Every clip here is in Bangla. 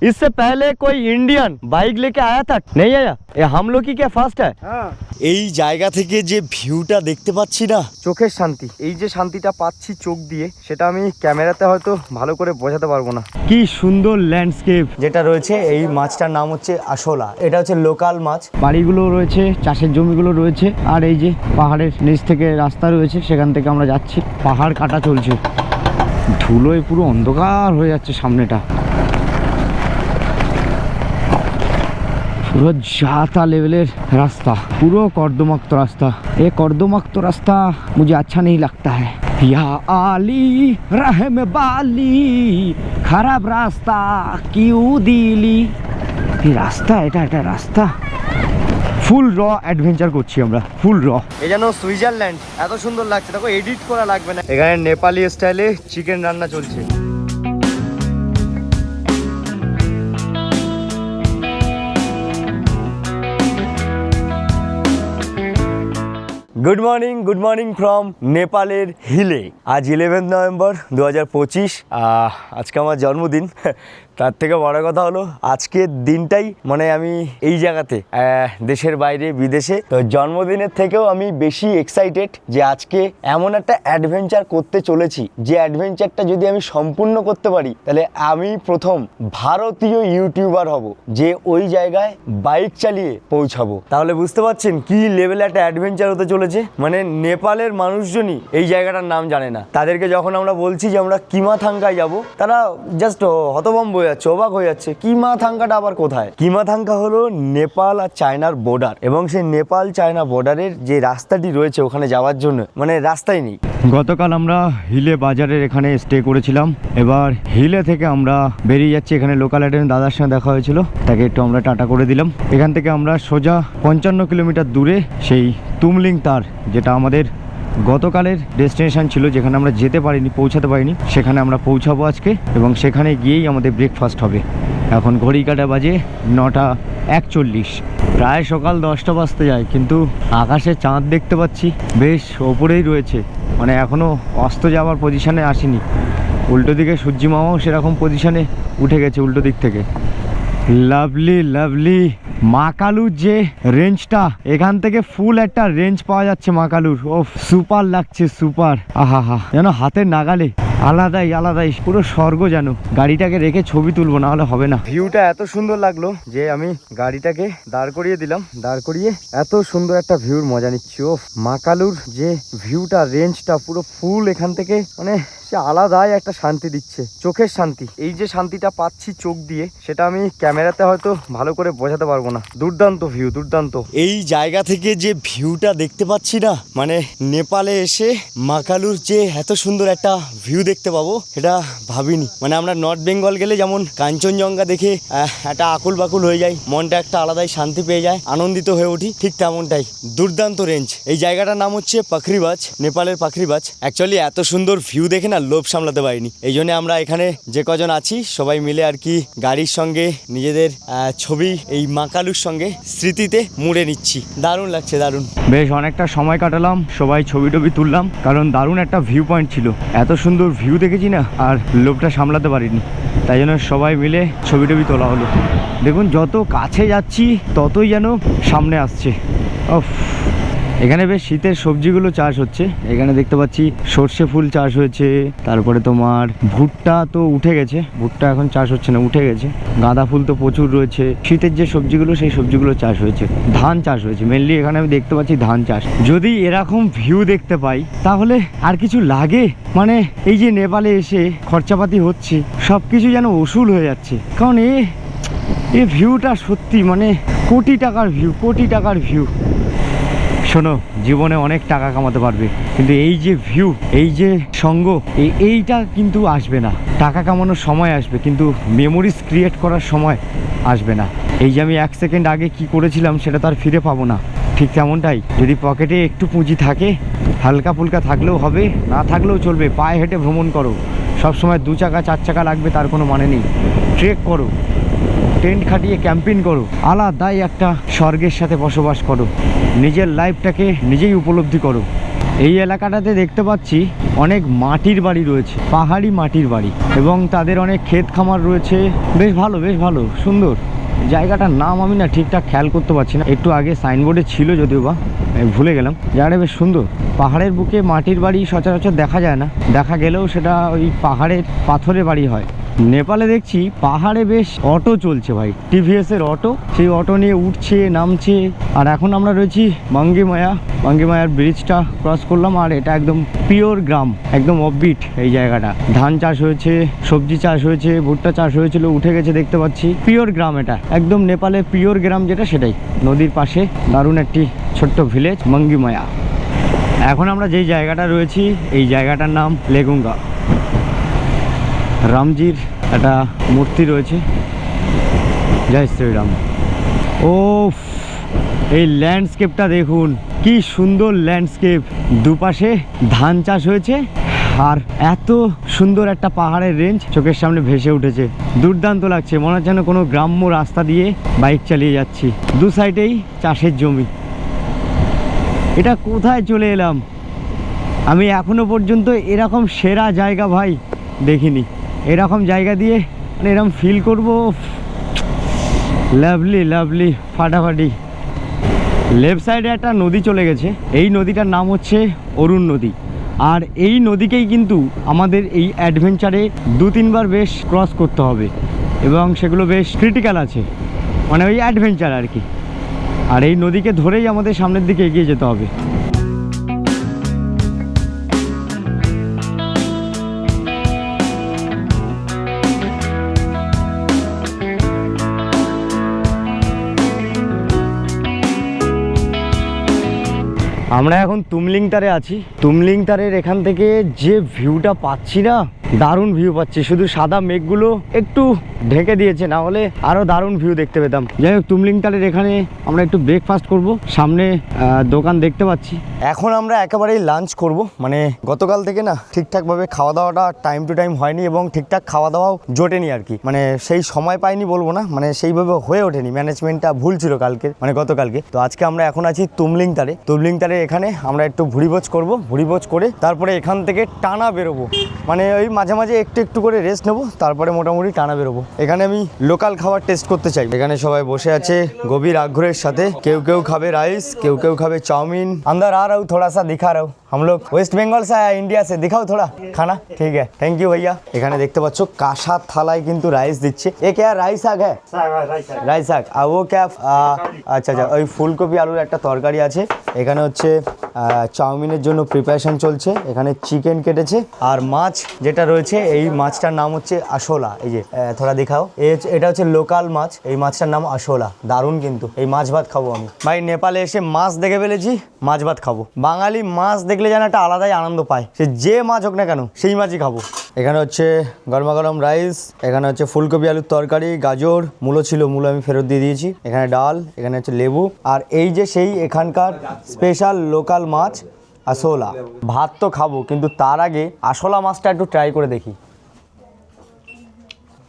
इससे पहले कोई इंडियन बाइक लेके आया था नहीं आया ये हम लोग की क्या फास्ट है এই জায়গা থেকে যে ভিউটা দেখতে পাচ্ছি না চোখের শান্তি এই যে শান্তিটা পাচ্ছি চোখ দিয়ে সেটা আমি ক্যামেরাতে হয়তো ভালো করে বোঝাতে পারবো না কি সুন্দর ল্যান্ডস্কেপ যেটা রয়েছে এই মাছটার নাম হচ্ছে আসলা এটা হচ্ছে লোকাল মাছ বাড়িগুলো রয়েছে চাষের জমিগুলো রয়েছে আর এই যে পাহাড়ের নিচ থেকে রাস্তা রয়েছে সেখান থেকে আমরা যাচ্ছি পাহাড় কাটা চলছে ধুলোয় পুরো অন্ধকার হয়ে যাচ্ছে সামনেটা পুরো जाता लेवलेर रास्ता पूरा कर्दमाक्त रास्ता ये कर्दमाक्त रास्ता मुझे अच्छा नहीं लगता है या आली रहम बाली খারাপ রাস্তা কিউ দিলি এই রাস্তা এটা এটা রাস্তা ফুল র অ্যাডভেঞ্চার করছি আমরা ফুল র এই যেন সুইজারল্যান্ড এত সুন্দর লাগছে দেখো এডিট করা লাগবে না এখানে নেপালি স্টাইলে চিকেন রান্না চলছে Good morning good morning from নেপালের হিলে আজ ইলেভেন্থ নভেম্বর দু হাজার পঁচিশ আজকে আমার জন্মদিন। তার থেকে বড় কথা হলো, আজকের দিনটাই মানে আমি এই জায়গাতে দেশের বাইরে, বিদেশে, তো জন্মদিনের থেকেও আমি বেশি এক্সাইটেড যে আজকে এমন একটা অ্যাডভেঞ্চার করতে চলেছি। যে অ্যাডভেঞ্চারটা যদি আমি সম্পূর্ণ করতে পারি, তাহলে আমি প্রথম ভারতীয় ইউটিউবার হব, যে ওই জায়গায় বাইক চালিয়ে পৌঁছাবো। তাহলে বুঝতে পারছেন কি লেভেলে একটা অ্যাডভেঞ্চার হতে চলেছে? মানে নেপালের মানুষজনই এই জায়গাটার নাম জানে না। তাদেরকে যখন আমরা বলছি যে আমরা কিমা থাঙ্কায় যাব, তারা জাস্ট হতভম্ব হয়ে যাচ্ছে অবাক হয়ে যাচ্ছে কিমা থাঙ্কাটা আবার কোথায়? কিমা থাঙ্কা হলো নেপাল আর চায়নার বর্ডার এবং সেই নেপাল চায়না বর্ডারের যে রাস্তাটি রয়েছে ওখানে যাওয়ার জন্য মানে রাস্তাই নেই। গতকাল আমরা হিলে বাজারের এখানে স্টে করেছিলাম। এবার হিলে থেকে আমরা বেরিয়ে যাচ্ছি, এখানে লোকাল একজন দাদার সঙ্গে দেখা হয়েছিল, তাকে একটু আমরা টাটা করে দিলাম। এখান থেকে আমরা সোজা পঞ্চান্ন কিলোমিটার দূরে সেই তুমলিং তার, যেটা আমাদের গতকালের ডেস্টিনেশন ছিল যেখানে আমরা যেতে পারিনি, পৌঁছাতে পারিনি, সেখানে আমরা পৌঁছাবো আজকে এবং সেখানে গিয়েই আমাদের ব্রেকফাস্ট হবে। এখন ঘড়ি কাটা বাজে নটা একচল্লিশ। প্রায় সকাল দশটা বাজতে যায়, কিন্তু আকাশে চাঁদ দেখতে পাচ্ছি। বেশ ওপরেই রয়েছে। মানে এখনও অস্ত যাওয়ার পজিশনে আসেনি। উল্টো দিকে সূর্যি মামাও সেরকম পজিশনে উঠে গেছে উল্টো দিক থেকে। লাভলি লাভলি মাকালুর যে রেঞ্জটা এখান থেকে ফুল একটা রেঞ্জ পাওয়া যাচ্ছে মাকালুর। ও সুপার লাগছে সুপার আহা হা যেন হাতের নাগালে। আলাদাই আলাদাই, পুরো স্বর্গ যেন। গাড়িটাকে রেখে ছবি তুলবো না হলে হবে না। ভিউটা এত সুন্দর লাগল যে আমি গাড়িটাকে দাঁড় করিয়ে দিলাম। দাঁড় করিয়ে এত সুন্দর একটা ভিউর মজা নিচ্ছি ও মাকালুর যে ভিউটা রেঞ্জটা পুরো ফুল এখান থেকে মানে সে আলাদাই একটা শান্তি দিচ্ছে, চোখের শান্তি। এই যে শান্তিটা পাচ্ছি চোখ দিয়ে, সেটা আমি ক্যামেরাতে হয়তো ভালো করে বোঝাতে পারব না। দুর্দান্ত ভিউ দুর্দান্ত। এই জায়গা থেকে যে ভিউটা দেখতে পাচ্ছি না মানে নেপালে এসে মাকালুর যে এত সুন্দর একটা ভিউ দেখতে পাবো এটা ভাবিনি। মানে আমরা নর্থ বেঙ্গল গেলে যেমন কাঞ্চনজঙ্ঘা দেখে একটা আকুল বাকুল হয়ে যায় মনটা একটা আলাদাই শান্তি পেয়ে যায়, আনন্দিত হয়ে উঠি, ঠিক তেমনটাই। দুর্দান্ত রেঞ্জ এই জায়গাটার নাম হচ্ছে পাখরিবাজ, নেপালের পাখরিবাজ। অ্যাকচুয়ালি এত সুন্দর ভিউ দেখে না লোভ সামলাতে পারিনি। এই জন্য আমরা এখানে যে কজন আছি, সবাই মিলে আর কি গাড়ির সঙ্গে নিজেদের ছবি এই মাকালুর সঙ্গে স্মৃতিতে মুড়ে নিচ্ছি। দারুণ লাগছে, দারুণ। বেশ, অনেকটা সময় কাটালাম, সবাই ছবি টবি তুললাম, কারণ দারুণ একটা ভিউ পয়েন্ট ছিল। এত সুন্দর ভিউ দেখেছি না, আর লোভটা সামলাতে পারিনি। তাই জন্য সবাই মিলে ছবি টবি তোলা হলো। দেখুন, যত কাছে যাচ্ছি, ততই যেন সামনে আসছে। অফ এখানে বেশ শীতের সবজিগুলো চাষ হচ্ছে। এখানে দেখতে পাচ্ছি সর্ষে ফুল চাষ হয়েছে, তারপরে তোমার ভুট্টা তো উঠে গেছে, ভুট্টা এখন চাষ হচ্ছে না, উঠে গেছে। গাঁদা ফুল তো প্রচুর রয়েছে। শীতের যে সবজিগুলো, সেই সবজিগুলো চাষ হয়েছে। ধান চাষ হয়েছে মেনলি এখানে আমি দেখতে পাচ্ছি ধান চাষ। যদি এরকম ভিউ দেখতে পাই, তাহলে আর কিছু লাগে? মানে এই যে নেপালে এসে খরচাপাতি হচ্ছে সব কিছু যেন ওসুল হয়ে যাচ্ছে। কারণ এ ভিউটা সত্যি মানে কোটি টাকার ভিউ কোটি টাকার ভিউ শোনো, জীবনে অনেক টাকা কামাতে পারবে, কিন্তু এই যে ভিউ এই যে সঙ্গ, এই এইটা কিন্তু আসবে না। টাকা কামানোর সময় আসবে, কিন্তু মেমোরিজ ক্রিয়েট করার সময় আসবে না। এই যে আমি এক সেকেন্ড আগে কি করেছিলাম, সেটা তো আর ফিরে পাবো না। ঠিক তেমনটাই, যদি পকেটে একটু পুঁজি থাকে, হালকা ফুলকা থাকলেও হবে, না থাকলেও চলবে, পায়ে হেঁটে ভ্রমণ করো। সবসময় দু চাকা, চার চাকা লাগবে, তার কোনো মানে নেই। ট্রেক করো। টেন্ট খাটিয়ে ক্যাম্পিং করো। আলাদাই একটা স্বর্গের সাথে বসবাস করো। নিজের লাইফটাকে নিজেই উপলব্ধি করো। এই এলাকাটাতে দেখতে পাচ্ছি অনেক মাটির বাড়ি রয়েছে, পাহাড়ি মাটির বাড়ি এবং তাদের অনেক ক্ষেত খামার রয়েছে। বেশ ভালো বেশ ভালো, সুন্দর। জায়গাটার নাম আমি না ঠিকঠাক খেয়াল করতে পারছি না। একটু আগে সাইনবোর্ডে ছিল যদিও বা। ভুলে গেলাম। জায়গাটা বেশ সুন্দর। পাহাড়ের বুকে মাটির বাড়ি সচরাচর দেখা যায় না। দেখা গেলেও সেটা ওই পাহাড়ের পাথরের বাড়ি হয়। নেপালে দেখছি পাহাড়ে বেশ অটো চলছে ভাই। টিভিএস এর অটো। সেই অটো নিয়ে উঠছে, নামছে। আর এখন আমরা রয়েছি মাঙ্গিমায়া মাঙ্গিমায়ার ব্রিজটা ক্রস করলাম আর এটা একদম পিওর গ্রাম, একদম অফবিট এই জায়গাটা। ধান চাষ হয়েছে, সবজি চাষ হয়েছে, ভুট্টা চাষ হয়েছিল, উঠে গেছে দেখতে পাচ্ছি। পিওর গ্রাম এটা। একদম নেপালে পিওর গ্রাম যেটা সেটাই। নদীর পাশে দারুণ একটি ছোট্ট ভিলেজ মাঙ্গিমায়া। এখন আমরা যেই জায়গাটা রয়েছি, এই জায়গাটার নাম লেগুঙ্গা। রামজির একটা মূর্তি রয়েছে। জয় শ্রীরাম। ও এই ল্যান্ডস্কেপটা দেখুন, কি সুন্দর ল্যান্ডস্কেপ দুপাশে ধান চাষ হয়েছে, আর এত সুন্দর একটা পাহাড়ের রেঞ্জ চোখের সামনে ভেসে উঠেছে। দুর্দান্ত লাগছে, মনে হচ্ছে কোনো গ্রাম্য রাস্তা দিয়ে বাইক চালিয়ে যাচ্ছি। দু সাইডেই চাষের জমি। এটা কোথায় চলে এলাম? আমি এখনও পর্যন্ত এরকম সেরা জায়গা ভাই দেখিনি। এরকম জায়গা দিয়ে মানে এরকম ফিল করব লাভলি লাভলি ফাটাফাটি। লেফট সাইডে একটা নদী চলে গেছে। এই নদীটার নাম হচ্ছে অরুণ নদী। আর এই নদীকেই কিন্তু আমাদের এই অ্যাডভেঞ্চারে দু তিনবার বেশ ক্রস করতে হবে। এবং সেগুলো বেশ ক্রিটিক্যাল আছে। মানে ওই অ্যাডভেঞ্চার আর কি। আর এই নদীকে ধরেই আমাদের সামনের দিকে এগিয়ে যেতে হবে। আমরা এখন তুমলিং তারে আছি। তুমলিং তারের এখান থেকে যে ভিউটা পাচ্ছি না, দারুণ ভিউ পাচ্ছি। শুধু সাদা মেঘগুলো একটু ঢেকে দিয়েছে, না হলে আরও দারুণ ভিউ দেখতে পেতাম। যাই হোক তুমলিং তারের এখানে আমরা একটু ব্রেকফাস্ট করব। সামনে দোকান দেখতে পাচ্ছি। এখন আমরা একেবারেই লাঞ্চ করব। মানে গতকাল থেকে না ঠিকঠাকভাবে খাওয়া দাওয়াটা টাইম টু টাইম হয়নি এবং ঠিকঠাক খাওয়া দাওয়াও জোটেনি আর কি। মানে সেই সময় পাইনি বলব না মানে সেইভাবে হয়ে ওঠেনি। ম্যানেজমেন্টটা ভুল ছিল কালকে মানে গতকালকে। তো আজকে আমরা এখন আছি তুমলিং তারে তুমলিং তারে এখানে আমরা একটু ভুড়িভোজ করব ভুড়িভোজ করে তারপরে এখান থেকে টানা বেরোবো মানে ওই মাঝে মাঝে একটু একটু করে রেস্ট নেবো তারপরে মোটামুটি টানা বেরোবো এখানে আমি লোকাল খাবার টেস্ট করতে চাই এখানে সবাই বসে আছে গভীর আগ্রহের সাথে কেউ কেউ খাবে রাইস কেউ কেউ খাবে চাউমিন अंदर आ रहा हूँ थोड़ा सा दिखा रहा हूँ हम लोग वेस्ट बंगाल से आया इंडिया से दिखाओ थोड़ा खाना ठीक है थैंक यू भैया এখানে দেখতে পাচ্ছ কাঁসা থালায় কিন্তু রাইস দিচ্ছে এ কে রাইস শাক হ্যাঁ রাইস শাক আর ও ক্যা আচ্ছা আচ্ছা ওই ফুলকপি আলুর একটা তরকারি আছে এখানে হচ্ছে আহ, চাউমিনের জন্য প্রিপারেশন চলছে। এখানে চিকেন কেটেছে। আর মাছ যেটা রয়েছে, এই মাছটার নাম হচ্ছে আসোলা। এই যে থোড়া দেখাও। এটা হচ্ছে লোকাল মাছ। এই মাছটার নাম আসোলা। দারুণ কিন্তু। এই মাছ ভাত খাব আমি। ভাই, নেপালে এসে মাছ দেখে ফেলেছি, মাছ ভাত খাব। বাঙালি মাছ দেখলে যেন একটা আলাদাই আনন্দ পায়। সে যে মাছ হোক না কেন, সেই মাছই খাব। এখানে হচ্ছে গরমা গরম রাইস এখানে হচ্ছে ফুলকপি আলুর তরকারি, গাজর, মূলো ছিল, মূলো আমি ফেরত দিয়ে দিয়েছি। এখানে ডাল, এখানে হচ্ছে লেবু। আর এই যে সেই এখানকার স্পেশাল লোকাল মাছ আসোলা ভাত তো খাব, কিন্তু তার আগে আসোলা মাছটা একটু ট্রাই করে দেখি।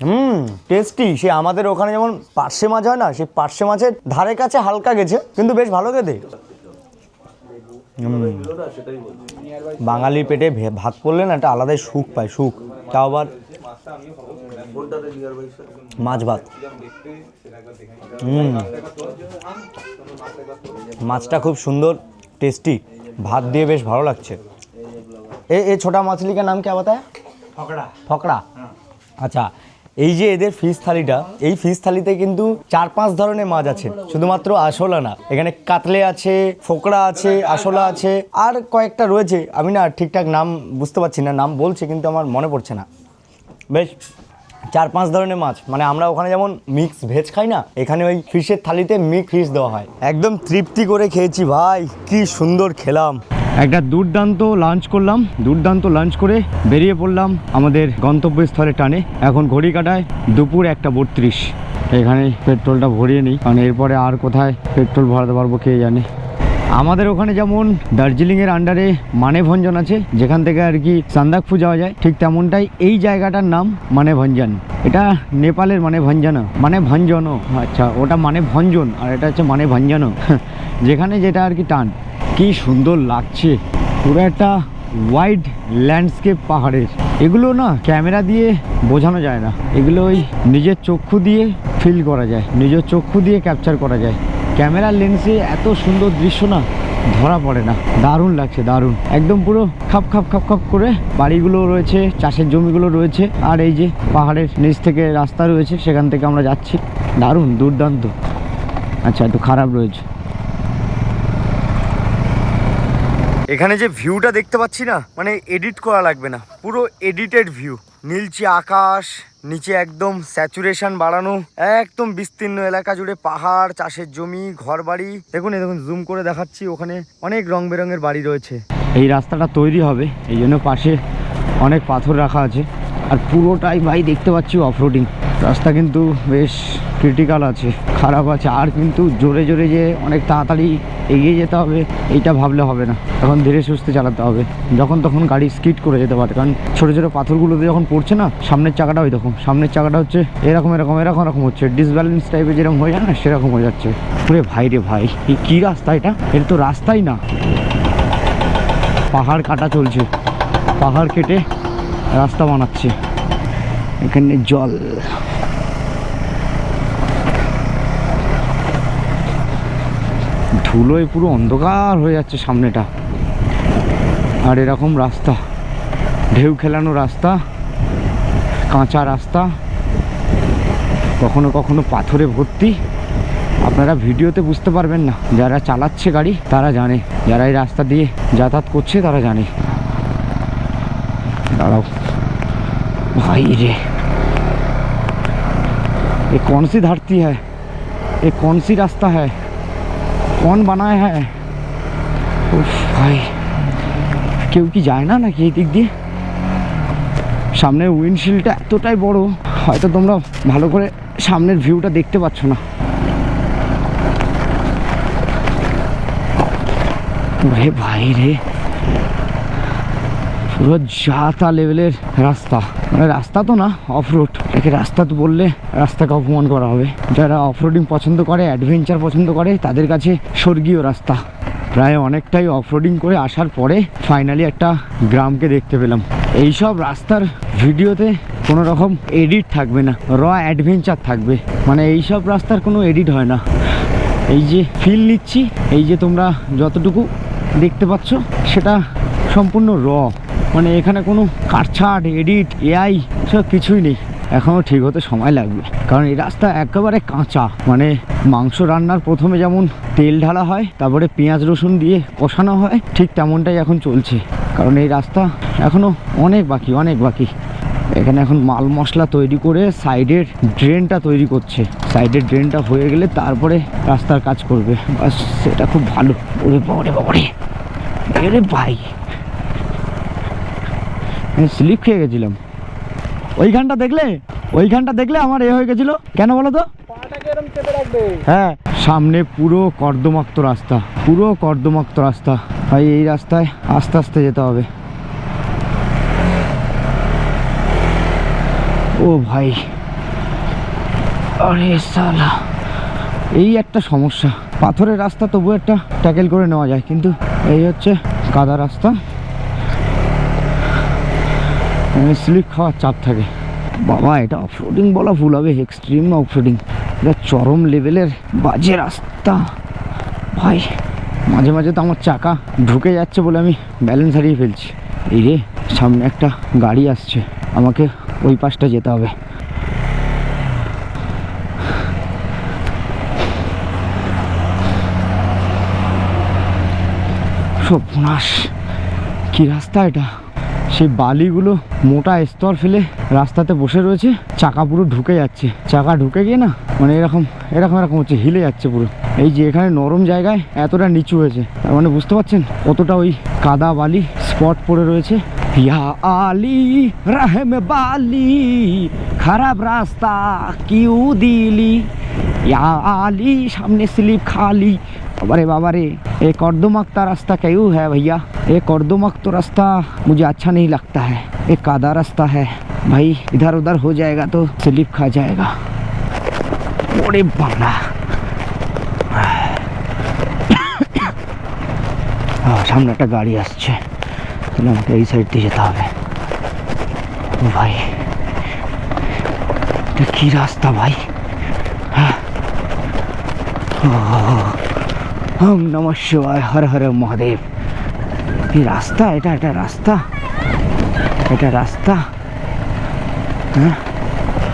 হুম টেস্টি সে আমাদের ওখানে যেমন পার্শে মাছ হয় না সেই পার্শে মাছের ধারে কাছে হালকা গেছে, কিন্তু বেশ ভালো খেতে। বাঙালির পেটে ভাত পড়লে না একটা আলাদাই সুখ পায়, সুখ। তাও আবার মাছ ভাত। হুম। মাছটা খুব সুন্দর। টেস্টি ভাত দিয়ে বেশ ভালো লাগছে এ এ ছোটা মাছলি কা নাম क्या बताया ফকড়া ফকড়া আচ্ছা এই যে এদের ফিশ থালিটা এই ফিশ থালিতে কিন্তু চার পাঁচ ধরনের মাছ আছে শুধুমাত্র আসলা না এখানে কাতলে আছে ফোকড়া আছে আসলা আছে আর কয়েকটা রয়েছে আমি না ঠিকঠাক নাম বুঝতে পারছি না নাম বলছে কিন্তু আমার মনে পড়ছে না বেশ চার পাঁচ ধরনের মাছ। মানে আমরা ওখানে যেমন মিক্স ভেজ খাই না, এখানে ওই ফিশের থালিতে মিক্স ফিশ দেওয়া হয়। একদম তৃপ্তি করে খেয়েছি ভাই, কি সুন্দর খেলাম। একটা দুর্দান্ত লাঞ্চ করলাম, দুর্দান্ত লাঞ্চ করে বেরিয়ে পড়লাম আমাদের গন্তব্যস্থলে টানে। এখন ঘড়ি কাটায় দুপুর একটা বত্রিশ। এখানে পেট্রোলটা ভরিয়ে নিই, কারণ এরপরে আর কোথায় পেট্রোল ভরাতে পারব কে জানে। আমাদের ওখানে যেমন দার্জিলিংয়ের আন্ডারে মানেভঞ্জন আছে, যেখান থেকে আর কি সান্দাকফু যাওয়া যায়, ঠিক তেমনটাই এই জায়গাটার নাম মানেভঞ্জন। এটা নেপালের মানে ভঞ্জনা মানে ভঞ্জনও আচ্ছা ওটা মানে ভঞ্জন আর এটা হচ্ছে মানে ভঞ্জনও যেখানে যেটা আর কি টান। কি সুন্দর লাগছে, পুরো একটা ওয়াইড ল্যান্ডস্কেপ পাহাড়ের। এগুলো না ক্যামেরা দিয়ে বোঝানো যায় না এগুলো ওই নিজের চক্ষু দিয়ে ফিল করা যায়, নিজের চক্ষু দিয়ে ক্যাপচার করা যায়। ক্যামেরার লেন্সে এত সুন্দর দৃশ্য না, ধরা পড়ে না। দারুণ লাগছে, দারুণ। একদম পুরো খাপ খাপ খাপ খাপ করে বাড়িগুলো রয়েছে, চাষের জমিগুলো রয়েছে, আর এই যে পাহাড়ের নিচ থেকে রাস্তা রয়েছে, সেখান থেকে আমরা যাচ্ছি। দারুণ, দুর্দান্ত। আচ্ছা একটু খারাপ রয়েছে। এখানে যে ভিউটা দেখতে পাচ্ছি না মানে এডিট করা লাগবে না। পুরো এডিটেড ভিউ নীলচে আকাশ, নিচে একদম স্যাচুরেশন বাড়ানো, একদম বিস্তীর্ণ এলাকা জুড়ে পাহাড়, চাষের জমি ঘর বাড়ি দেখুন দেখুন জুম করে দেখাচ্ছি, ওখানে অনেক রং বেরঙের বাড়ি রয়েছে। এই রাস্তাটা তৈরি হবে, এই জন্য পাশে অনেক পাথর রাখা আছে, আর পুরোটাই ভাই দেখতে পাচ্ছি অফরোডিং রাস্তা কিন্তু বেশ ক্রিটিক্যাল আছে। খারাপ আছে। আর কিন্তু জোরে জোরে যে অনেক তাড়াতাড়ি এগিয়ে যেতে হবে, এইটা ভাবলে হবে না। এখন ধীরে সুস্থে চালাতে হবে। যখন তখন গাড়ি স্কিড করে যেতে পারে কারণ ছোটো ছোটো পাথরগুলোতে যখন পড়ছে না, সামনের চাকাটা ওই রকম সামনের চাকাটা হচ্ছে এরকম এরকম এরকম এরকম হচ্ছে। ডিসব্যালেন্স টাইপের যেরকম হয়ে যায় না, সেরকম হয়ে যাচ্ছে। পুরে ভাই রে ভাই এই কী রাস্তা এটা? এটা তো রাস্তাই না। পাহাড় কাটা চলছে। পাহাড় কেটে রাস্তা বানাচ্ছে। এখানে জল। ধুলোয় পুরো অন্ধকার হয়ে যাচ্ছে সামনেটা আর এরকম রাস্তা ঢেউ খেলানো রাস্তা কাঁচা রাস্তা কখনো কখনো পাথরে ভর্তি আপনারা ভিডিওতে বুঝতে পারবেন না যারা চালাচ্ছে গাড়ি তারা জানে যারা এই রাস্তা দিয়ে যাতায়াত করছে তারা জানে দাঁড়াও भाई रे ये कौन सी धरती है ये कौन सी रास्ता है कौन बनाया है উফ, ভাই কেউ কি যায় না নাকি এই দিক দিয়ে সামনের উইন্ডশিল্ডটা এতটাই বড় হয়তো তোমরা ভালো করে সামনের ভিউটা দেখতে পাচ্ছ না ওরে ভাই রে পুরো যাতা লেভেলের রাস্তা মানে রাস্তা তো না অফ রোড একে রাস্তা তো বললে রাস্তাকে অপমান করা হবে। যারা অফ রোডিং পছন্দ করে অ্যাডভেঞ্চার পছন্দ করে, তাদের কাছে স্বর্গীয় রাস্তা। প্রায় অনেকটাই অফ রোডিং করে আসার পরে ফাইনালি একটা গ্রামকে দেখতে পেলাম। এইসব রাস্তার ভিডিওতে কোনো রকম এডিট থাকবে না র অ্যাডভেঞ্চার থাকবে। মানে এইসব রাস্তার কোনো এডিট হয় না। এই যে ফিল নিচ্ছি, এই যে তোমরা যতটুকু দেখতে পাচ্ছ, সেটা সম্পূর্ণ র মানে এখানে কোনো কাটছাট এডিট এআই সব কিছুই নেই। এখনও ঠিক হতে সময় লাগবে। কারণ এই রাস্তা একেবারে কাঁচা। মানে মাংস রান্নার প্রথমে যেমন তেল ঢালা হয়, তারপরে পেঁয়াজ রসুন দিয়ে কষানো হয়, ঠিক তেমনটাই এখন চলছে। কারণ এই রাস্তা এখনও অনেক বাকি অনেক বাকি। এখানে এখন মাল মশলা তৈরি করে সাইডের ড্রেনটা তৈরি করছে। সাইডের ড্রেনটা হয়ে গেলে তারপরে রাস্তার কাজ করবে। বাস, সেটা খুব ভালো। ওরে বাবারে বাবারে। এরে ভাই। স্লিপ খেয়ে গেছিলাম। ওইখানটা দেখলে? ওইখানটা দেখলে আমার এ হয়ে গেছিল। কেন বলো তো? হ্যাঁ সামনে পুরো কর্দমাক্ত রাস্তা পুরো কর্দমাক্ত রাস্তা। ভাই এই রাস্তায় আস্তে আস্তে যেতে হবে। ও ভাই আরে সালা এই একটা সমস্যা। পাথরের রাস্তা তবু একটা ট্যাকেল করে নেওয়া যায় কিন্তু এই হচ্ছে কাদা রাস্তা। স্লিপ খাওয়ার চাপ থাকে। বাবা, এটা অফরোডিং বলা ভুল হবে এক্সট্রিম অফরোডিং এটা চরম লেভেলের বাজে রাস্তা। ভাই, মাঝে মাঝে তো আমার চাকা ঢুকে যাচ্ছে বলে আমি ব্যালেন্স হারিয়ে ফেলছি। এই রে, সামনে একটা গাড়ি আসছে। আমাকে ওই পাশটা যেতে হবে। সর্বনাশ, কি রাস্তা এটা? সেই বালিগুলো মোটা স্তর ফেলে রাস্তাতে বসে রয়েছে। চাকা পুরো ঢুকে যাচ্ছে। চাকা ঢুকে গিয়ে না মানে এরকম এরকম এরকম হচ্ছে, হিলে যাচ্ছে পুরো। এই যে এখানে নরম জায়গায় এতটা নিচু হয়েছে। তার মানে বুঝতে পারছেন? কতটা ওই কাদা বালি স্পট পড়ে রয়েছে। ইয়া আলি, রাহেম বালি, খারাপ রাস্তা, কিউ দিলি। ইয়া আলি সামনে স্লিপ খালি बाबरे बाबरे ये कर्दोमख्ता रास्ता क्यों है भैया ये कर्दोमख्त रास्ता मुझे अच्छा नहीं लगता है ये कादा रास्ता है भाई इधर उधर हो जाएगा तो स्लिप खा जाएगा ওরে বাংলা সামনে একটা গাড়ি আসছে তাহলে আমাকে এই সাইড দিয়ে যেতে হবে ও ভাই এটা কি রাস্তা ভাই হ্যাঁ ওম নম শিবায়, হর হর মহাদেব। কি রাস্তা? এটা এটা রাস্তা? এটা রাস্তা? হ্যাঁ?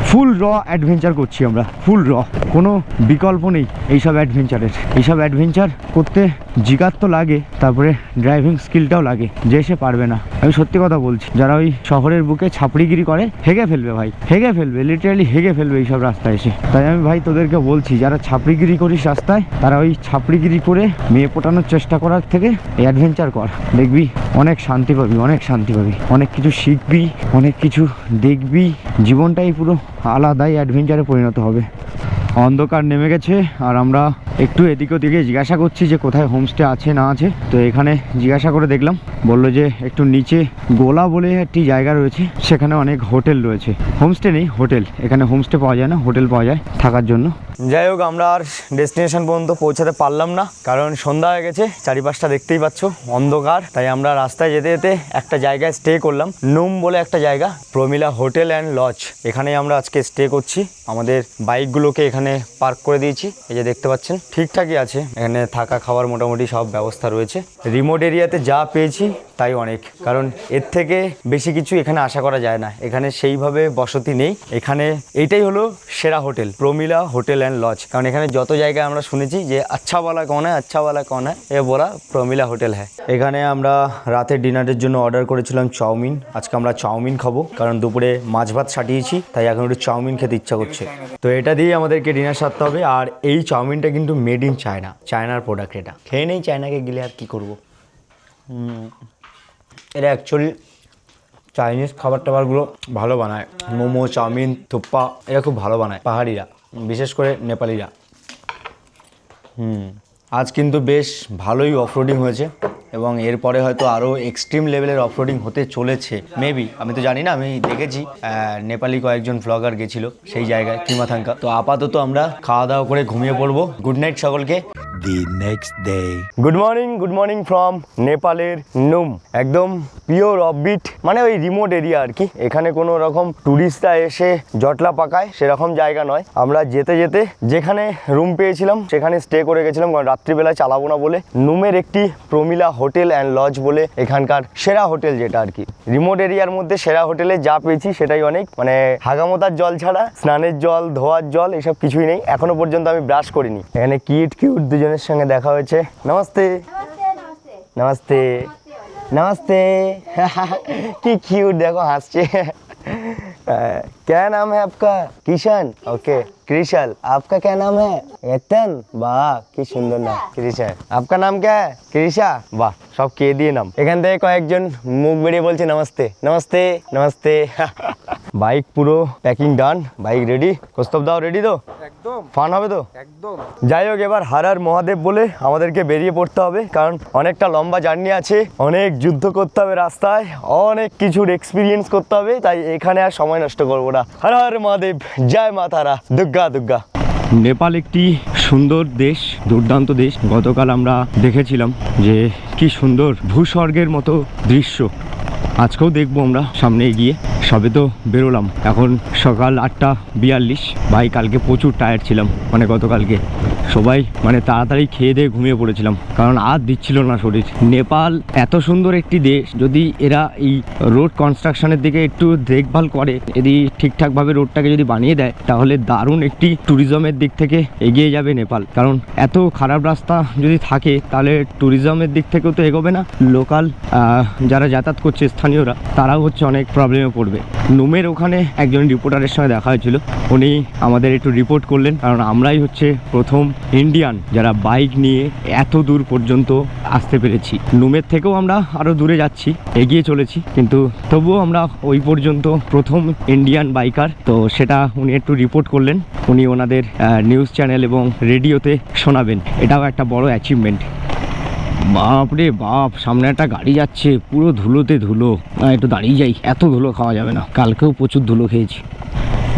ফুল র অ্যাডভেঞ্চার করছি আমরা, ফুল র। কোনো বিকল্প নেই এইসব অ্যাডভেঞ্চারের এইসব অ্যাডভেঞ্চার করতে জিগার তো লাগে, তারপরে ড্রাইভিং স্কিলটাও লাগে, যে সে পারবে না। আমি সত্যি কথা বলছি, যারা ওই শহরের বুকে ছাপড়িগিরি করে, হেগে ফেলবে ভাই, হেগে ফেলবে লিটারালি হেগে ফেলবে এইসব রাস্তায় এসে। তাই আমি ভাই তোদেরকে বলছি, যারা ছাপড়িগিরি করিস রাস্তায়, তারা ওই ছাপড়িগিরি করে মেয়ে পটানোর চেষ্টা করার থেকে অ্যাডভেঞ্চার কর। দেখবি, অনেক শান্তি পাবি, অনেক শান্তি পাবি। অনেক কিছু শিখবি, অনেক কিছু দেখবি, জীবনটাই পুরো আলাদাই অ্যাডভেঞ্চারে পরিণত হবে। অন্ধকার নেমে গেছে, আর আমরা একটু এদিক ওদিকে জিজ্ঞাসা করছি যে কোথায় হোমস্টে আছে, না আছে। তো এখানে জিজ্ঞাসা করে দেখলাম, বলল যে একটু নিচে গোলা বলে একটি জায়গা রয়েছে, সেখানে অনেক হোটেল রয়েছে। হোমস্টে নেই, হোটেল। এখানে হোমস্টে পাওয়া যায় না, হোটেল পাওয়া যায় থাকার জন্য। যাই হোক, আমরা আর ডেস্টিনেশন পর্যন্ত পৌঁছাতে পারলাম না, কারণ সন্ধ্যা হয়ে গেছে, চারিপাশটা দেখতেই পাচ্ছ, অন্ধকার। তাই আমরা রাস্তায় যেতে যেতে একটা জায়গায় স্টে করলাম, নুম বলে একটা জায়গা, প্রমিলা হোটেল অ্যান্ড লজ। এখানেই আমরা আজকে স্টে করছি। আমাদের বাইকগুলোকে এখানে পার্ক করে দিয়েছি, এই যে দেখতে পাচ্ছেন। ঠিকঠাকই আছে। এখানে থাকা খাওয়ার মোটামুটি সব ব্যবস্থা রয়েছে। রিমোট এরিয়াতে যা পেয়েছি, তাই অনেক। কারণ এর থেকে বেশি কিছু এখানে আশা করা যায় না। এখানে সেইভাবে বসতি নেই। এখানে এইটাই হলো সেরা hotel, Promila hotel and lodge. কারণ এখানে যত জায়গায় আমরা শুনেছি যে আচ্ছা বলা কন হ্যাঁ আচ্ছা বলা কন হ্যাঁ এ বলা প্রমিলা হোটেল হ্যাঁ এখানে আমরা রাতের ডিনারের জন্য অর্ডার করেছিলাম চাউমিন। আজকে আমরা চাউমিন খাব। কারণ দুপুরে মাছ ভাত সাটিয়েছি, তাই এখন একটু চাউমিন খেতে ইচ্ছা করছে। তো এটা দিয়ে আমাদেরকে ডিনার সারতে হবে। আর এই চাউমিনটা কিন্তু মেড ইন চায়না চায়নার প্রোডাক্ট এটা। খেয়ে নেই চায়নাকে গেলে আর কী করব? এটা অ্যাকচুয়ালি চাইনিজ খাবার টাবারগুলো ভালো বানায়। মোমো, চাউমিন, থুপ্পা, এরা খুব ভালো বানায়। পাহাড়িরা, বিশেষ করে নেপালিরা। হুম। আজ কিন্তু বেশ ভালোই অফরোডিং হয়েছে এবং এরপরে হয়তো আরও এক্সট্রিম লেভেলের অফরোডিং হতে চলেছে। মেবি আমি তো জানি না, আমি দেখেছি নেপালি কয়েকজন ভ্লগার গেছিল সেই জায়গায়, কিমাথাঙ্কা। তো আপাতত আমরা খাওয়া দাওয়া করে ঘুমিয়ে পড়ব। গুড নাইট সকলকে। The next day. Good morning good morning from নেপালের নুম একদম পিওর অফবিট মানে ওই রিমোট এরিয়া আর কি। এখানে কোনো রকম ট্যুরিস্টরা এসে জটলা পাকায়, সেরকম জায়গা নয়। আমরা যেতে যেতে যেখানে রুম পেয়েছিলাম, সেখানে স্টে করে গেছিলাম। কারণ রাত্রিবেলা চালাবো না বলে নুমের একটি প্রমিলা হোটেল অ্যান্ড লজ বলে এখানকার সেরা হোটেল যেটা আর কি। রিমোট এরিয়ার মধ্যে সেরা হোটেলে যা পেয়েছি, সেটাই অনেক। মানে হাগামতার জল ছাড়া, স্নানের জল, ধোয়ার জল, এসব কিছুই নেই। এখনও পর্যন্ত আমি ব্রাশ করিনি। এখানে কিট কিউট কিউট দুজনের সঙ্গে দেখা হয়েছে নমস্তে नमस्ते नमस्ते नमस्ते কি কিউট দেখো হাসছে क्या नाम है आपका किशन ओके कृषल आपका क्या नाम है एतन वाह কি সুন্দর নাম কৃষা आपका नाम क्या है কৃষা বাহ সব কে দিয়ে নাম। এখান থেকে কয়েকজন মুখ বেরিয়ে বলছে নমস্তে নমস্তে নমস্তে। বাইক পুরো প্যাকিং ডান বাইক রেডি কস্তব দাও রেডি তো? একদম। ফান হবে তো? একদম। যাই হোক এবার হারার মহাদেব বলে আমাদেরকে বেরিয়ে পড়তে হবে কারণ অনেকটা লম্বা জার্নি আছে অনেক যুদ্ধ করতে হবে রাস্তায় অনেক কিছুর এক্সপিরিয়েন্স করতে হবে তাই এখানে আর সময় নষ্ট করব না। হর হর মহাদেব জয় মা তারা দুর্গা দুর্গা নেপাল একটি সুন্দর দেশ, দুর্দান্ত দেশ। গতকাল আমরা দেখেছিলাম যে কি সুন্দর ভূস্বর্গের মতো দৃশ্য। আজকেও দেখব আমরা সামনে এগিয়ে। সবে তো বেরোলাম। এখন সকাল আটটা বিয়াল্লিশ। ভাই, কালকে প্রচুর টায়ার্ড ছিলাম মানে গতকালকে। সবাই মানে তাড়াতাড়ি খেয়ে দিয়ে ঘুমিয়ে পড়েছিলাম, কারণ আর দিচ্ছিল না শরীর। নেপাল এত সুন্দর একটি দেশ, যদি এরা এই রোড কনস্ট্রাকশনের দিকে একটু দেখভাল করে, যদি ঠিকঠাকভাবে রোডটাকে যদি বানিয়ে দেয়, তাহলে দারুণ একটি ট্যুরিজমের দিক থেকে এগিয়ে যাবে নেপাল। কারণ এত খারাপ রাস্তা যদি থাকে, তাহলে ট্যুরিজমের দিক থেকেও তো এগোবে না। লোকাল যারা যাতায়াত করছে, স্থানীয়রা, তারাও হচ্ছে অনেক প্রবলেমে পড়বে। নুমের ওখানে একজন রিপোর্টারের সঙ্গে দেখা হয়েছিল। উনি আমাদের একটু রিপোর্ট করলেন, কারণ আমরাই হচ্ছে প্রথম ইন্ডিয়ান যারা বাইক নিয়ে এত দূর পর্যন্ত আসতে পেরেছি। নুমের থেকেও আমরা আরও দূরে যাচ্ছি, এগিয়ে চলেছি, কিন্তু তবুও আমরা ওই পর্যন্ত প্রথম ইন্ডিয়ান বাইকার তো সেটা উনি একটু রিপোর্ট করলেন, উনি ওনাদের নিউজ চ্যানেল এবং রেডিওতে শোনাবেন। এটাও একটা বড় অ্যাচিভমেন্ট বাপ রে বাপ, সামনে একটা গাড়ি যাচ্ছে, পুরো ধুলোতে ধুলো। না, একটু দাঁড়িয়ে যাই, এত ধুলো খাওয়া যাবে না। কালকেও প্রচুর ধুলো খেয়েছি।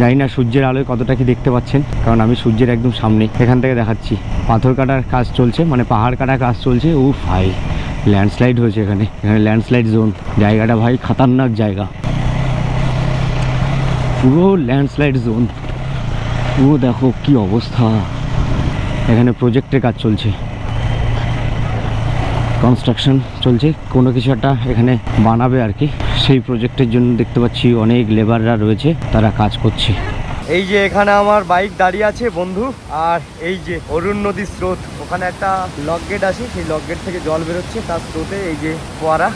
জানি না সূর্যের আলোয় কতটা কি দেখতে পাচ্ছেন, কারণ আমি সূর্যের একদম সামনে। এখান থেকে দেখাচ্ছি। পাথর কাটার কাজ চলছে মানে পাহাড় কাটার কাজ চলছে। ও ভাই, ল্যান্ডস্লাইড হয়েছে এখানে। এখানে ল্যান্ডস্লাইড জোন। জায়গাটা ভাই খাতারনাক জায়গা। পুরো ল্যান্ডস্লাইড জোন। ও দেখো কি অবস্থা। এখানে প্রজেক্টের কাজ চলছে। কনস্ট্রাকশন চলছে। কোনো কিছু একটা এখানে বানাবে আর কি। সেই প্রজেক্টের জন্য দেখতে পাচ্ছি অনেক লেবাররা রয়েছে, তারা কাজ করছে। এই যে এখানে আমার বাইক দাঁড়িয়ে আছে বন্ধু, আর এই যে অরুণ নদীর স্রোত। ওখানে একটা লক গেট আছে, সেই লক গেট থেকে জল বেরোচ্ছে, তার স্রোতে এই যে ফোয়ারা।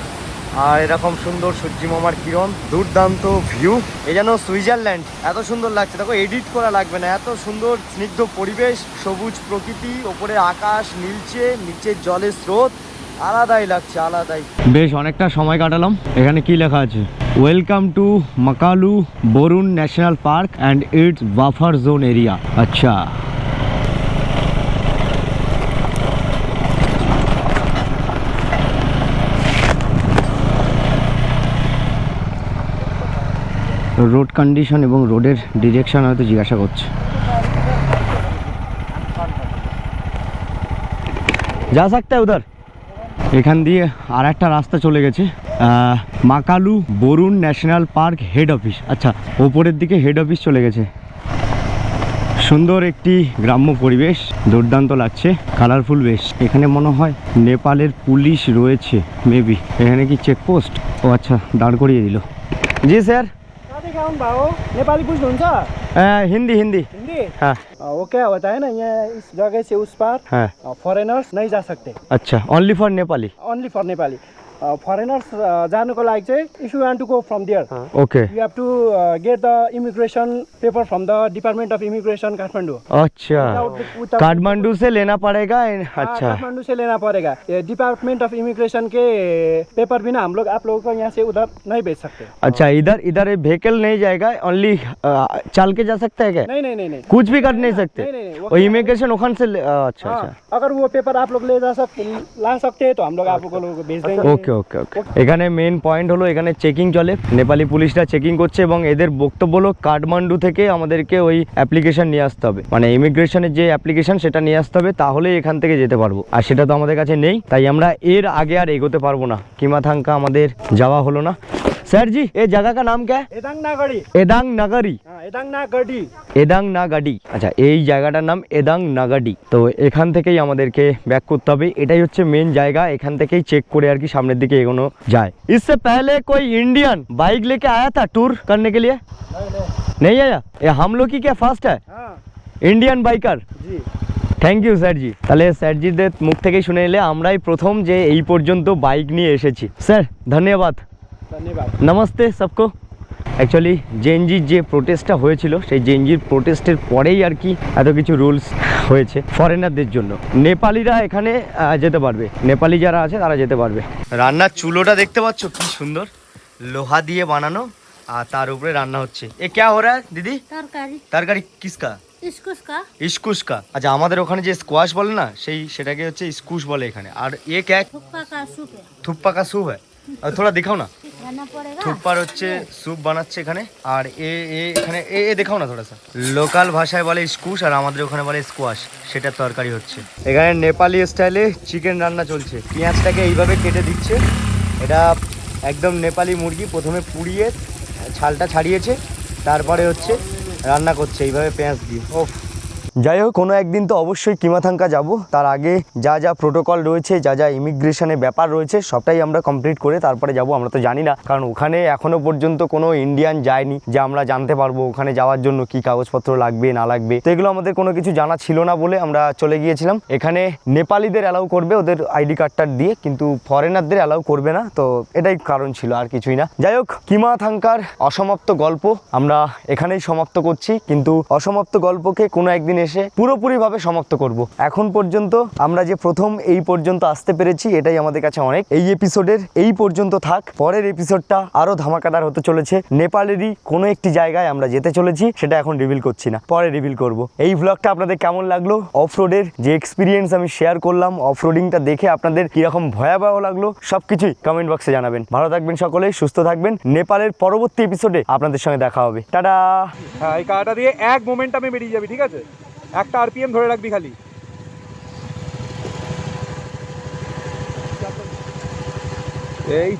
আর এরকম সুন্দর সূর্যি মামার কিরণ, দুর্দান্ত ভিউ এ যেন সুইজারল্যান্ড। এত সুন্দর লাগছে। দেখো এডিট করা লাগবে না। এত সুন্দর স্নিগ্ধ পরিবেশ, সবুজ প্রকৃতি, ওপরে আকাশ নীলচে নিচের জলের স্রোত। আলাদাই লাগছে আলাদাই বেশ অনেকটা সময় কাটালাম এখানে কি লেখা আছে welcome to Makalu Barun national park and its buffer zone area আচ্ছা রোড কন্ডিশন এবং রোডের ডিরেকশন হয়তো জিজ্ঞাসা করছে যা सकता है उधर এখান দিয়ে আর একটা রাস্তা চলে গেছে। Makalu Barun national park head office. আচ্ছা ওপরের দিকে হেড অফিস চলে গেছে। সুন্দর একটি গ্রাম্য পরিবেশ, দুর্দান্ত লাগছে কালারফুল বেশ। এখানে মনে হয় নেপালের পুলিশ রয়েছে মেবি এখানে কি চেকপোস্ট ও আচ্ছা দাঁড় করিয়ে দিল। জি স্যার कहाँदेखि आउनुभयो नेपाली बुझ्नुहुन्छ? हिंदी हिंदी हिंदी हाँ। अ, वो क्या होता है ना यहाँ इस जगह से उस पार। फरेनर्स नहीं जा सकते अच्छा only for Nepali? Only for Nepali. Foreigners जानुको लागि चाहिँ if you want to go from there okay you have to get the immigration paper from the department of immigration Kathmandu अच्छा. काठमांडू से लेना पड़ेगा? हाँ, अच्छा. काठमांडू से लेना पड़ेगा. डिपार्टमेंट ऑफ़ इमिग्रेशन के पेपर बिना हम लोग आप लोगों को यहाँ से उधर नहीं भेज सकते। अच्छा इधर इधर व्हीकल नहीं जाएगा? ओनली चल के जा सकता है क्या? नहीं नहीं नहीं कुछ भी कर नहीं सकते? और इमिग्रेशन ओखान से अच्छा हाँ, अच्छा। अगर वो पेपर आप लोग ले जा सकते ला सकते हैं तो हम लोग आप लोगों को भेज देंगे। ওকে ওকে ওকে। এখানে মেন পয়েন্ট হলো, এখানে চেকিং চলে। নেপালি পুলিশরা চেকিং করছে এবং এদের বক্তব্য হলো, কাঠমান্ডু থেকে আমাদেরকে ওই অ্যাপ্লিকেশন নিয়ে আসতে হবে। মানে ইমিগ্রেশনের যে অ্যাপ্লিকেশন সেটা নিয়ে আসতে হবে, তাহলে এখান থেকে যেতে পারব। আর সেটা তো আমাদের কাছে নেই, তাই আমরা এর আগে আর এগোতে পারব না। কিমাথাঙ্কা আমাদের যাওয়া হলো না। স্যার জি এই জায়গা কা নাম কে एदाङ नागरी এদাং নাগারি हाँ, एदाङ नागडी এদাং নাগাডি আচ্ছা এই জায়গাটার নাম এদাং নাগাডি তো এখান থেকেই আমাদেরকে ব্যাক করতে হবে এটাই হচ্ছে মেন জায়গা এখান থেকেই চেক করে আর কি সামনের দিকে এগোনো যায় इससे पहले कोई इंडियन बाइक लेके आया था टूर करने के लिए नहीं आया ये हम लोग की क्या फास्ट है हाँ Indian biker ji thank you sir ji তাহলে স্যারজিদের মুখ থেকেই শুনে এলে আমরাই প্রথম যে এই পর্যন্ত বাইক নিয়ে এসেছি স্যার ধন্যবাদ ধন্যবাদ নমস্তে সবকো অ্যাকচুয়ালি জেনজির যে প্রোটেস্টটা হয়েছিল সেই জেনজির প্রোটেস্টের পরেই আর কি এত কিছু রুলস হয়েছে ফরেনারদের জন্য নেপালিরা এখানে আহ, যেতে পারবে নেপালি যারা আছে তারা যেতে পারবে রান্নার চুলোটা দেখতে পাচ্ছ কি সুন্দর লোহা দিয়ে বানানো আর তার উপরে রান্না হচ্ছে এ ক্যা হো রা দিদি तरकारी তরকারি কিসকা इस्कुस का ইস্কুস কা আচ্ছা আমাদের ওখানে যে স্কোয়াশ বলে না সেই সেটাকে হচ্ছে ইস্কুস বলে এখানে আর এ ক্যা थुक्पा का सूप है থুপ্পা কা স্যুপ হ্যাঁ আর থোড়া দেখাও না खाना पड़ेगा থুপ্পার হচ্ছে স্যুপ বানাচ্ছে এখানে। আর এ এ, এখানে, এ এ দেখাও না থোড়া লোকাল ভাষায় বলে স্কুশ আর আমাদের ওখানে বলে স্কোয়াশ। সেটার তরকারি হচ্ছে। এখানে নেপালি স্টাইলে চিকেন রান্না চলছে। পেঁয়াজটাকে এইভাবে কেটে দিচ্ছে। এটা একদম নেপালি মুরগি প্রথমে পুড়িয়ে ছালটা ছাড়িয়েছে। তারপরে হচ্ছে রান্না করছে এইভাবে পেঁয়াজ দিয়ে। ও যাই হোক কোনো একদিন তো অবশ্যই কিমাথাঙ্কা যাব। তার আগে যা যা প্রোটোকল রয়েছে, যা যা ইমিগ্রেশনের ব্যাপার রয়েছে, সবটাই আমরা কমপ্লিট করে তারপরে যাব। আমরা তো জানি না, কারণ ওখানে এখনও পর্যন্ত কোনো ইন্ডিয়ান যায়নি যে আমরা জানতে পারব ওখানে যাওয়ার জন্য কি কাগজপত্র লাগবে, না লাগবে। তো এগুলো আমাদের কোনো কিছু জানা ছিল না বলে আমরা চলে গিয়েছিলাম। এখানে নেপালিদের অ্যালাউ করবে ওদের আইডি কার্ডটা দিয়ে, কিন্তু ফরেনারদের অ্যালাউ করবে না, তো এটাই কারণ ছিল, আর কিছুই না। যাই হোক কিমা থাঙ্কার অসমাপ্ত গল্প আমরা এখানেই সমাপ্ত করছি। কিন্তু অসমাপ্ত গল্পকে কোনো একদিন এসে পুরোপুরিভাবে সমাপ্ত করব। এখন পর্যন্ত আমরা যে প্রথম এই পর্যন্ত আসতে পেরেছি, এটাই আমাদের কাছে অনেক। এই এপিসোডের এই পর্যন্ত থাক। পরের এপিসোডটা আরও ধামাকাদার হতে চলেছে। নেপালেরই কোনো একটি জায়গায় আমরা যেতে চলেছি, সেটা এখন রিভিল করছি না। পরে রিভিল করব। এই ভ্লগটা আপনাদের কেমন লাগল? অফ রোডের যে এক্সপিরিয়েন্স আমি শেয়ার করলাম অফ রোডিংটা দেখে আপনাদের কীরকম ভয়াবহ লাগল, সবকিছুই কমেন্ট বক্সে জানাবেন। ভালো থাকবেন সকলে, সুস্থ থাকবেন। নেপালের পরবর্তী এপিসোডে আপনাদের সঙ্গে দেখা হবে। টাটা! হ্যাঁ এই কাটা দিয়ে এক মোমেন্টামে বেরিয়ে যাবি, ঠিক আছে? एक आरपीएम धरे रखबी खाली यही